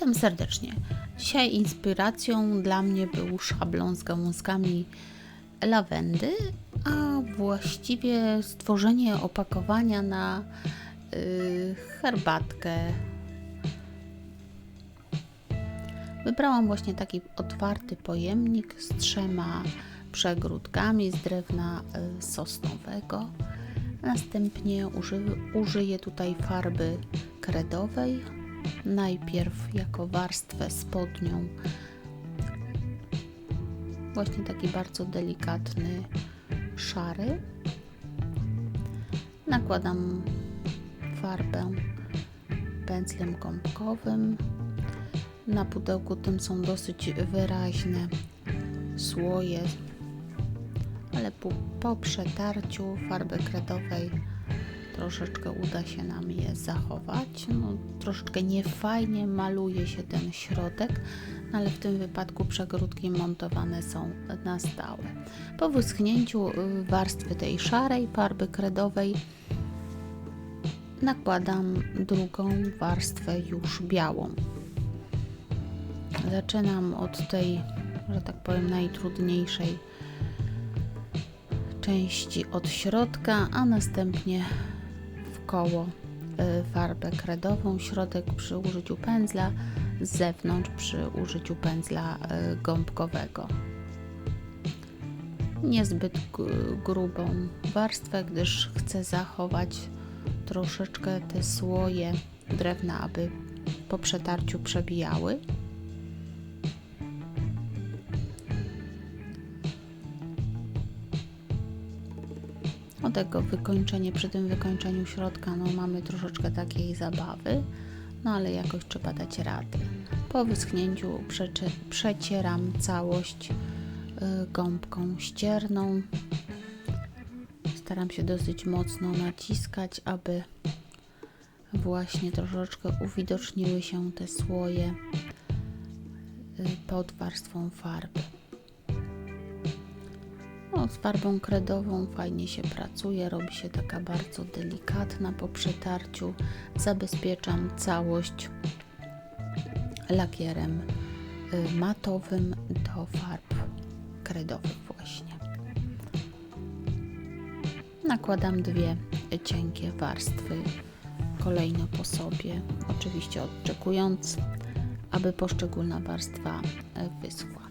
Witam serdecznie. Dzisiaj inspiracją dla mnie był szablon z gałązkami lawendy, a właściwie stworzenie opakowania na y, herbatkę. Wybrałam właśnie taki otwarty pojemnik z trzema przegródkami z drewna y, sosnowego. Następnie uży, użyję tutaj farby kredowej najpierw jako warstwę spodnią. Właśnie taki bardzo delikatny szary. Nakładam farbę pędzlem gąbkowym. Na pudełku tym są dosyć wyraźne słoje ale po, po przetarciu farby kredowej troszeczkę uda się nam je zachować. No, troszeczkę niefajnie maluje się ten środek, no, ale w tym wypadku przegródki montowane są na stałe. Po wyschnięciu y, warstwy tej szarej farby kredowej nakładam drugą warstwę już białą. Zaczynam od tej, że tak powiem, najtrudniejszej części od środka, a następnie koło y, farbę kredową, środek przy użyciu pędzla, z zewnątrz przy użyciu pędzla y, gąbkowego. Niezbyt grubą warstwę, gdyż chcę zachować troszeczkę te słoje drewna, aby po przetarciu przebijały. O tego wykończenie, przy tym wykończeniu środka, no mamy troszeczkę takiej zabawy, no ale jakoś trzeba dać radę. Po wyschnięciu przecieram całość y, gąbką ścierną. Staram się dosyć mocno naciskać, aby właśnie troszeczkę uwidoczniły się te słoje y, pod warstwą farby. No, z farbą kredową fajnie się pracuje, robi się taka bardzo delikatna po przetarciu. Zabezpieczam całość lakierem y, matowym do farb kredowych właśnie. Nakładam dwie cienkie warstwy kolejno po sobie, oczywiście odczekując, aby poszczególna warstwa y, wyschła.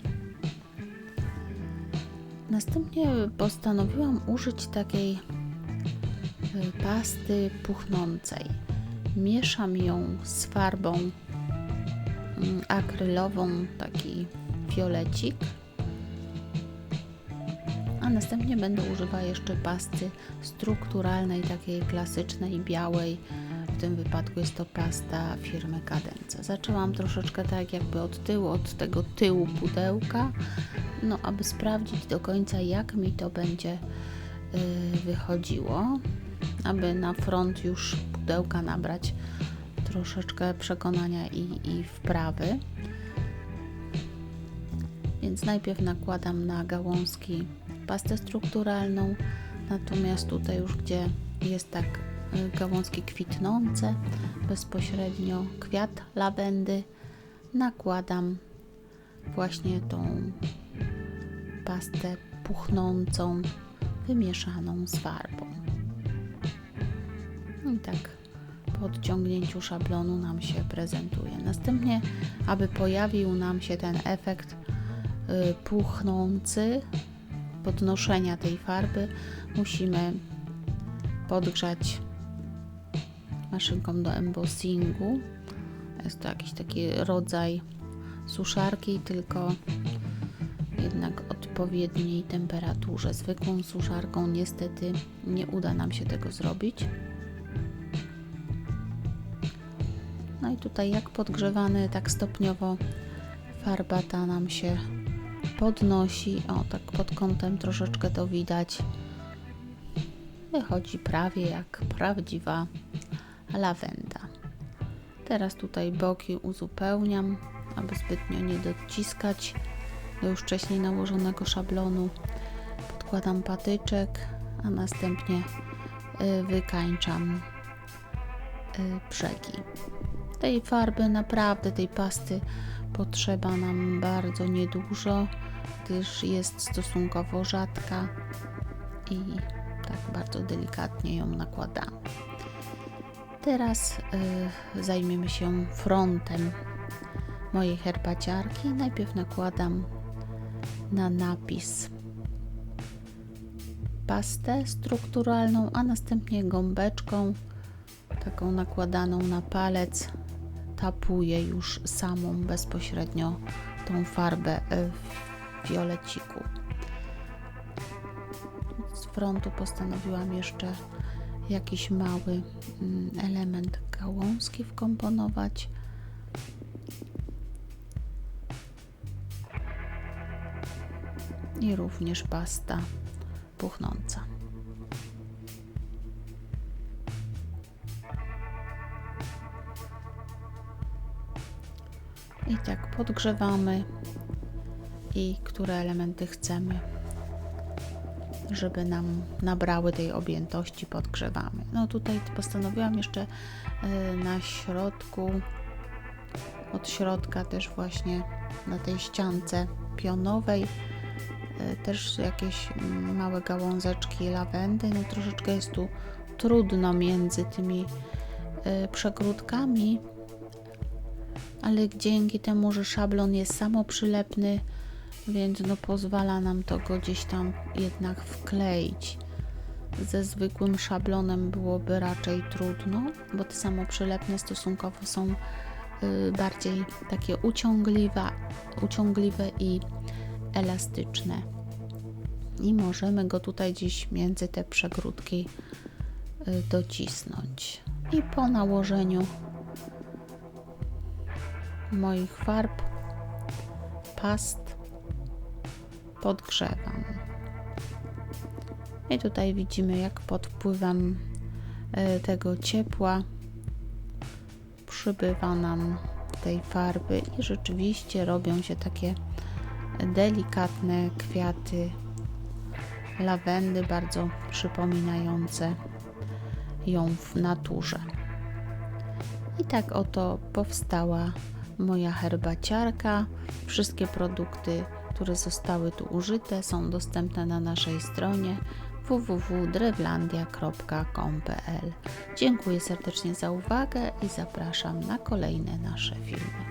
Następnie postanowiłam użyć takiej y, pasty puchnącej. Mieszam ją z farbą mm, akrylową, taki fiolecik. A następnie będę używała jeszcze pasty strukturalnej, takiej klasycznej, białej. Tym wypadku jest to pasta firmy Cadenza. Zaczęłam troszeczkę tak jakby od tyłu, od tego tyłu pudełka, no aby sprawdzić do końca jak mi to będzie yy, wychodziło, aby na front już pudełka nabrać troszeczkę przekonania i, i wprawy. Więc najpierw nakładam na gałązki pastę strukturalną, natomiast tutaj już gdzie jest tak gałązki kwitnące, bezpośrednio kwiat lawendy, nakładam właśnie tą pastę puchnącą, wymieszaną z farbą. I tak po odciągnięciu szablonu nam się prezentuje. Następnie, aby pojawił nam się ten efekt y, puchnący, podnoszenia tej farby, musimy podgrzać maszynką do embossingu. Jest to jakiś taki rodzaj suszarki, tylko jednak odpowiedniej temperaturze. Zwykłą suszarką niestety nie uda nam się tego zrobić. No i tutaj jak podgrzewany, tak stopniowo farba ta nam się podnosi. O, tak pod kątem troszeczkę to widać. Wychodzi prawie jak prawdziwa lawenda. Teraz tutaj boki uzupełniam, aby zbytnio nie dociskać do już wcześniej nałożonego szablonu. Podkładam patyczek, a następnie y, wykańczam y, brzegi. Tej farby, naprawdę tej pasty potrzeba nam bardzo niedużo, gdyż jest stosunkowo rzadka i tak bardzo delikatnie ją nakładamy. Teraz y, zajmiemy się frontem mojej herbaciarki. Najpierw nakładam na napis pastę strukturalną, a następnie gąbeczką, taką nakładaną na palec, tapuję już samą bezpośrednio tą farbę w fioleciku. Z frontu postanowiłam jeszcze jakiś mały mm, element gałązki wkomponować. I również pasta puchnąca. I tak podgrzewamy i które elementy chcemy, żeby nam nabrały tej objętości, podgrzewamy. No tutaj postanowiłam jeszcze y, na środku, od środka też właśnie na tej ściance pionowej y, też jakieś mm, małe gałązeczki lawendy. No troszeczkę jest tu trudno między tymi y, przegródkami, ale dzięki temu, że szablon jest samoprzylepny, więc no pozwala nam to go gdzieś tam jednak wkleić. Ze zwykłym szablonem byłoby raczej trudno, bo te samoprzylepne stosunkowo są y, bardziej takie uciągliwe, uciągliwe i elastyczne. I możemy go tutaj gdzieś między te przegródki y, docisnąć. I po nałożeniu moich farb, past podgrzewam. I tutaj widzimy, jak pod wpływem e, tego ciepła przybywa nam tej farby i rzeczywiście robią się takie delikatne kwiaty lawendy, bardzo przypominające ją w naturze. I tak oto powstała moja herbaciarka. Wszystkie produkty, które zostały tu użyte, są dostępne na naszej stronie www.drewlandia.com.pl. Dziękuję serdecznie za uwagę i zapraszam na kolejne nasze filmy.